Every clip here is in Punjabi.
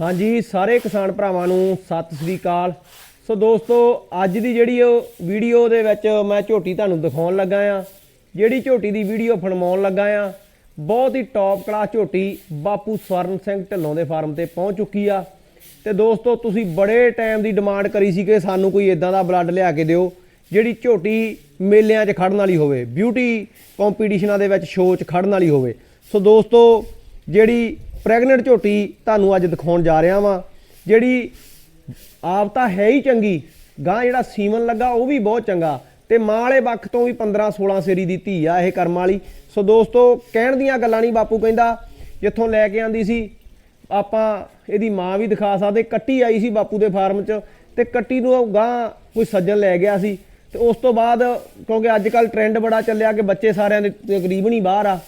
ਹਾਂਜੀ, ਸਾਰੇ ਕਿਸਾਨ ਭਰਾਵਾਂ ਨੂੰ ਸਤਿ ਸ੍ਰੀ ਅਕਾਲ। ਸੋ ਦੋਸਤੋ, ਅੱਜ ਦੀ ਜਿਹੜੀ ਉਹ ਵੀਡੀਓ ਦੇ ਵਿੱਚ ਮੈਂ ਝੋਟੀ ਤੁਹਾਨੂੰ ਦਿਖਾਉਣ ਲੱਗਾ ਆ ਜਿਹੜੀ ਝੋਟੀ ਦੀ ਵੀਡੀਓ ਫਰਮਾਉਣ ਲੱਗਾ ਆ ਬਹੁਤ ਹੀ ਟੌਪ ਕਲਾਸ ਝੋਟੀ ਬਾਪੂ ਸਵਰਨ ਸਿੰਘ ਢਿੱਲੋਂ ਦੇ ਫਾਰਮ ਤੇ ਪਹੁੰਚ ਚੁੱਕੀ ਆ। ਤੇ ਦੋਸਤੋ, ਤੁਸੀਂ ਬੜੇ ਟਾਈਮ ਦੀ ਡਿਮਾਂਡ ਕਰੀ ਸੀ ਕਿ ਸਾਨੂੰ ਕੋਈ ਇਦਾਂ ਦਾ ਬਲੱਡ ਲਿਆ ਕੇ ਦਿਓ, ਜਿਹੜੀ ਝੋਟੀ ਮੇਲਿਆਂ 'ਚ ਖੜਨ ਵਾਲੀ ਹੋਵੇ ਬਿਊਟੀ ਕੰਪੀਟੀਸ਼ਨਾਂ ਦੇ ਵਿੱਚ ਸ਼ੋਅ 'ਚ ਖੜਨ ਵਾਲੀ ਹੋਵੇ। ਸੋ ਦੋਸਤੋ, ਜਿਹੜੀ ਪ੍ਰੈਗਨੈਂਟ ਝੋਟੀ ਤੁਹਾਨੂੰ ਅੱਜ ਦਿਖਾਉਣ ਜਾ ਰਿਹਾ ਵਾਂ, ਜਿਹੜੀ ਆਪ ਤਾਂ ਹੈ ਹੀ ਚੰਗੀ, ਗਾਂ ਜਿਹੜਾ ਸੀਮਨ ਲੱਗਾ ਉਹ ਵੀ ਬਹੁਤ ਚੰਗਾ, ਤੇ ਮਾਂ ਵਾਲੇ ਬੱਖ ਤੋਂ ਵੀ 15 16 ਸੇਰੀ ਦੀ ਧੀ ਆ ਇਹ ਕਰਮ ਵਾਲੀ। ਸੋ ਦੋਸਤੋ, ਕਹਿਣ ਦੀਆਂ ਗੱਲਾਂ ਨਹੀਂ ਬਾਪੂ ਕਹਿੰਦਾ, ਜਿੱਥੋਂ ਲੈ ਕੇ ਆਂਦੀ ਸੀ, ਆਪਾਂ ਇਹਦੀ ਮਾਂ ਵੀ ਦਿਖਾ ਸਕਦੇ, ਕੱਟੀ ਆਈ ਸੀ ਬਾਪੂ ਦੇ ਫਾਰਮ 'ਚ, ਤੇ ਕੱਟੀ ਨੂੰ ਗਾਂ ਕੋਈ ਸੱਜਣ ਲੈ ਗਿਆ ਸੀ। ਤੇ ਉਸ ਤੋਂ ਬਾਅਦ, ਕਿਉਂਕਿ ਅੱਜ ਕੱਲ ਟ੍ਰੈਂਡ ਬੜਾ ਚੱਲਿਆ ਕਿ ਬੱਚੇ ਸਾਰਿਆਂ ਦੇ ਤਕਰੀਬਨ ਹੀ ਬਾਹਰ ਆ,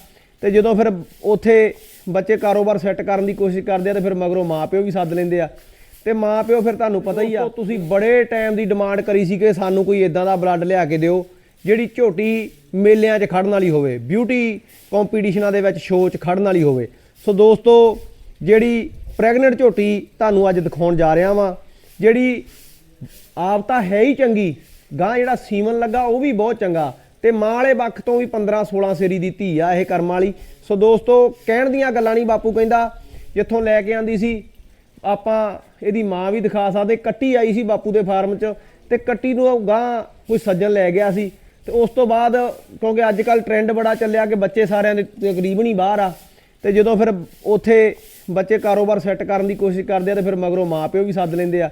ਤੇ ਜਦੋਂ ਫਿਰ ਉੱਥੇ ਬੱਚੇ ਕਾਰੋਬਾਰ ਸੈੱਟ ਕਰਨ ਦੀ ਕੋਸ਼ਿਸ਼ ਕਰਦੇ ਆ ਤੇ ਫਿਰ ਮਗਰੋਂ ਮਾਪਿਓ ਵੀ ਸੱਦ ਲੈਂਦੇ ਆ। ਤੇ ਮਾਪਿਓ ਫਿਰ ਤੁਹਾਨੂੰ ਪਤਾ ਹੀ ਆ ਤੁਸੀਂ ਬੜੇ ਟਾਈਮ ਦੀ ਡਿਮਾਂਡ ਕਰੀ ਸੀ ਕਿ ਸਾਨੂੰ ਕੋਈ ਇਦਾਂ ਦਾ ਬਲੱਡ ਲਿਆ ਕੇ ਦਿਓ ਜਿਹੜੀ ਝੋਟੀ ਮੇਲਿਆਂ 'ਚ ਖੜਨ ਵਾਲੀ ਹੋਵੇ ਬਿਊਟੀ ਕੰਪੀਟੀਸ਼ਨਾਂ ਦੇ ਵਿੱਚ ਸ਼ੋਅ 'ਚ ਖੜਨ ਵਾਲੀ ਹੋਵੇ। ਸੋ ਦੋਸਤੋ ਜਿਹੜੀ ਪ੍ਰੈਗਨੈਂਟ ਝੋਟੀ ਤੁਹਾਨੂੰ ਅੱਜ ਦਿਖਾਉਣ ਜਾ ਰਿਹਾ ਵਾਂ ਜਿਹੜੀ ਆਪ ਤਾਂ ਹੈ ਹੀ ਚੰਗੀ ਗਾਂ ਜਿਹੜਾ ਸੀਮਨ ਲੱਗਾ ਉਹ ਵੀ ਬਹੁਤ ਚੰਗਾ ਤੇ ਮਾਂ ਵਾਲੇ ਵੱਖ ਤੋਂ ਵੀ 15 16 ਸੇਰੀ ਦੀ ਧੀ ਆ ਇਹ ਕਰਮ ਵਾਲੀ। ਸੋ ਦੋਸਤੋ, ਕਹਿਣ ਦੀਆਂ ਗੱਲਾਂ ਨਹੀਂ, ਬਾਪੂ ਕਹਿੰਦਾ, ਜਿੱਥੋਂ ਲੈ ਕੇ ਆਂਦੀ ਸੀ, ਆਪਾਂ ਇਹਦੀ ਮਾਂ ਵੀ ਦਿਖਾ ਸਕਦੇ। ਕੱਟੀ ਆਈ ਸੀ ਬਾਪੂ ਦੇ ਫਾਰਮ 'ਚ ਤੇ ਕੱਟੀ ਨੂੰ ਗਾਂ ਕੋਈ ਸੱਜਣ ਲੈ ਗਿਆ ਸੀ। ਤੇ ਉਸ ਤੋਂ ਬਾਅਦ ਕਿਉਂਕਿ ਅੱਜ ਕੱਲ ਟ੍ਰੈਂਡ ਬੜਾ ਚੱਲਿਆ ਕਿ ਬੱਚੇ ਸਾਰਿਆਂ ਦੇ ਤਕਰੀਬਨ ਹੀ ਬਾਹਰ ਆ। ਤੇ ਜਦੋਂ ਫਿਰ ਉੱਥੇ ਬੱਚੇ ਕਾਰੋਬਾਰ ਸੈੱਟ ਕਰਨ ਦੀ ਕੋਸ਼ਿਸ਼ ਕਰਦੇ ਆ ਤੇ ਫਿਰ ਮਗਰੋਂ ਮਾਪਿਓ ਵੀ ਸੱਦ ਲੈਂਦੇ ਆ।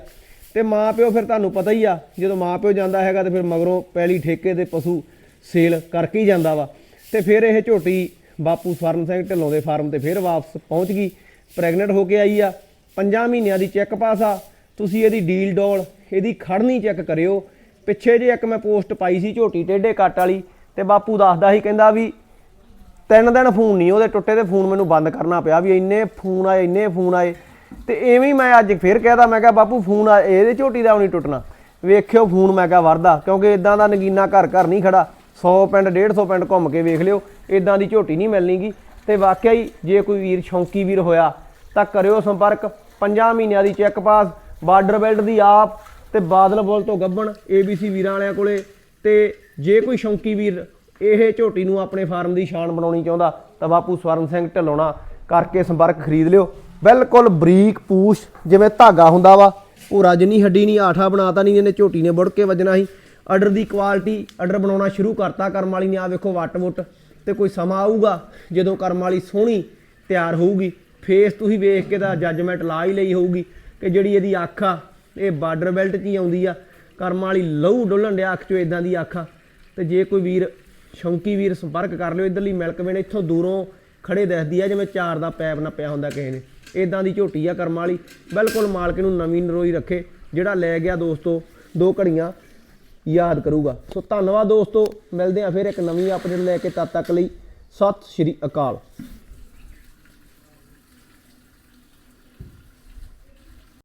ਤੇ ਮਾਪਿਓ ਫਿਰ ਤੁਹਾਨੂੰ ਪਤਾ ਹੀ ਆ, ਜਦੋਂ ਮਾਪਿਓ ਜਾਂਦਾ ਹੈਗਾ ਤੇ ਫਿਰ ਮਗਰੋਂ ਪਹਿਲੀ ਠੇਕੇ ਦੇ ਪਸ਼ੂ ਸੇਲ ਕਰਕੇ ਹੀ ਜਾਂਦਾ ਵਾ। ਤੇ ਫਿਰ ਇਹ ਝੋਟੀ ਬਾਪੂ ਸਵਰਨ ਸਿੰਘ ਢਿੱਲੋਂ ਦੇ ਫਾਰਮ ਤੇ ਫਿਰ ਵਾਪਸ ਪਹੁੰਚ ਗਈ। ਪ੍ਰੈਗਨੈਂਟ ਹੋ ਕੇ ਆਈ ਆ। ਪੰਜਾਂ ਮਹੀਨਿਆਂ ਦੀ ਚੈੱਕ ਪਾਸ ਆ। ਤੁਸੀਂ ਇਹਦੀ ਡੀਲ ਡੋਲ, ਇਹਦੀ ਖੜਨੀ ਚੈੱਕ ਕਰਿਓ। ਪਿੱਛੇ ਜੇ ਇੱਕ ਮੈਂ ਪੋਸਟ ਪਾਈ ਸੀ ਝੋਟੀ ਟੇਢੇ ਕੱਟ ਵਾਲੀ, ਤੇ ਬਾਪੂ ਦੱਸਦਾ ਸੀ, ਕਹਿੰਦਾ ਵੀ ਤਿੰਨ ਦਿਨ ਫੋਨ ਨਹੀਂ, ਉਹਦੇ ਟੁੱਟੇ ਤੇ ਫੋਨ ਮੈਨੂੰ ਬੰਦ ਕਰਨਾ ਪਿਆ ਵੀ ਇੰਨੇ ਫੋਨ ਆਏ, ਇੰਨੇ ਫੋਨ ਆਏ। ਤੇ ਐਵੇਂ ਮੈਂ ਅੱਜ ਫੇਰ ਕਹਿਦਾ, ਮੈਂ ਕਿਹਾ ਬਾਪੂ ਫੋਨ ਆ, ਇਹਦੇ ਝੋਟੀ ਦਾ ਵੀ ਨਹੀਂ ਟੁੱਟਣਾ। ਵੇਖਿਓ ਫੋਨ, ਮੈਂ ਕਿਹਾ ਵਰਦਾ ਕਿਉਂਕਿ ਇਦਾਂ ਦਾ ਨਗੀਨਾ ਘਰ ਘਰ ਨਹੀਂ ਖੜਾ। 100 ਪਿੰਡ 150 ਪਿੰਡ ਘੁੰਮ ਕੇ ਵੇਖ ਲਿਓ ਇਦਾਂ ਦੀ ਝੋਟੀ ਨਹੀਂ ਮਿਲਣੀਗੀ। ਤੇ ਵਾਕਿਆ ਹੀ ਜੇ ਕੋਈ ਵੀਰ ਸ਼ੌਂਕੀ ਵੀਰ ਹੋਇਆ, ਤਾਂ ਕਰਿਓ ਸੰਪਰਕ। ਪੰਜਾਂ ਮਹੀਨਿਆਂ ਦੀ ਚੈੱਕ ਪਾਸ ਬਾਰਡਰ ਬੈਲਟ ਦੀ ਆਪ ਤੇ ਬਾਦਲ ਬੋਲ ਤੋਂ ਗੱਬਣ ABC ਵੀਰਾਂ ਵਾਲਿਆਂ ਕੋਲੇ। ਤੇ ਜੇ ਕੋਈ ਸ਼ੌਂਕੀ ਵੀਰ ਇਹ ਝੋਟੀ ਨੂੰ ਆਪਣੇ ਫਾਰਮ ਦੀ ਸ਼ਾਨ ਬਣਾਉਣੀ ਚਾਹੁੰਦਾ, ਤਾਂ ਬਾਪੂ ਸਵਰਨ ਸਿੰਘ ਢਿੱਲੋਣਾ ਕਰਕੇ ਸੰਪਰਕ ਖਰੀਦ ਲਿਓ। ਬਿਲਕੁਲ ਬਰੀਕ ਪੂਛ, ਜਿਵੇਂ ਧਾਗਾ ਹੁੰਦਾ ਵਾ। ਉਹ ਰੱਜ ਨਹੀਂ, ਹੱਡੀ ਨਹੀਂ, ਆਠਾ ਬਣਾਤਾ ਨਹੀਂ, ਇਹਨੇ ਝੋਟੀ ਨੇ ਬੁੜ ਕੇ ਵੱਜਣਾ ਸੀ। ਆਰਡਰ ਦੀ ਕੁਆਲਿਟੀ ਆਰਡਰ ਬਣਾਉਣਾ ਸ਼ੁਰੂ ਕਰਤਾ, ਕਰਮ ਵਾਲੀ ਨੇ ਆ ਵੇਖੋ ਵੱਟ ਵੁੱਟ, ਤੇ ਕੋਈ ਸਮਾਂ ਆਊਗਾ ਜਦੋਂ ਕਰਮ ਵਾਲੀ ਸੋਹਣੀ ਤਿਆਰ ਹੋਊਗੀ ਫੇਸ ਤੁਸੀਂ ਵੇਖ ਕੇ ਤਾਂ ਜੱਜਮੈਂਟ ਲਾ ਹੀ ਲਈ ਹੋਊਗੀ ਕਿ ਜਿਹੜੀ ਇਹਦੀ ਅੱਖ ਆ, ਇਹ ਬਾਰਡਰ ਬੈਲਟ 'ਚ ਹੀ ਆਉਂਦੀ ਆ, ਕਰਮ ਵਾਲੀ ਲਹੂ ਡੁੱਲਣ ਡਿਆ ਅੱਖ 'ਚੋਂ ਇਦਾਂ ਦੀ ਅੱਖ ਆ, ਤੇ ਜੇ ਕੋਈ ਵੀਰ, ਸ਼ੌਂਕੀ ਵੀਰ ਸੰਪਰਕ ਕਰ ਲਿਓ, ਇਧਰਲੀ ਮਿਲਕ ਵੇਣ ਇੱਥੋਂ ਦੂਰੋਂ ਖੜੇ ਦਿਖਦੀ ਆ, ਜਿਵੇਂ ਚਾਰ ਦਾ ਪੈਪ ਨਾ ਪਿਆ ਹੁੰਦਾ ਕਿਸੇ ਨੇ ਇਦਾਂ ਦੀ ਝੋਟੀ ਆ ਕਰਮ ਵਾਲੀ, ਬਿਲਕੁਲ ਮਾਲਕ ਨੂੰ ਨਵੀਂ ਨਰੋਈ ਰੱਖੇ, ਜਿਹੜਾ ਲੈ ਗਿਆ ਦੋਸਤੋ, ਦੋ ਘੜੀਆਂ ਯਾਦ ਕਰੂਗਾ। ਸੋ ਧੰਨਵਾਦ ਦੋਸਤੋ, ਮਿਲਦੇ ਆ ਫਿਰ ਇੱਕ ਨਵੀਂ ਅਪਡੇਟ ਲੈ ਕੇ ਤਦ ਤੱਕ ਲਈ। ਸਤਿ ਸ਼੍ਰੀ ਅਕਾਲ।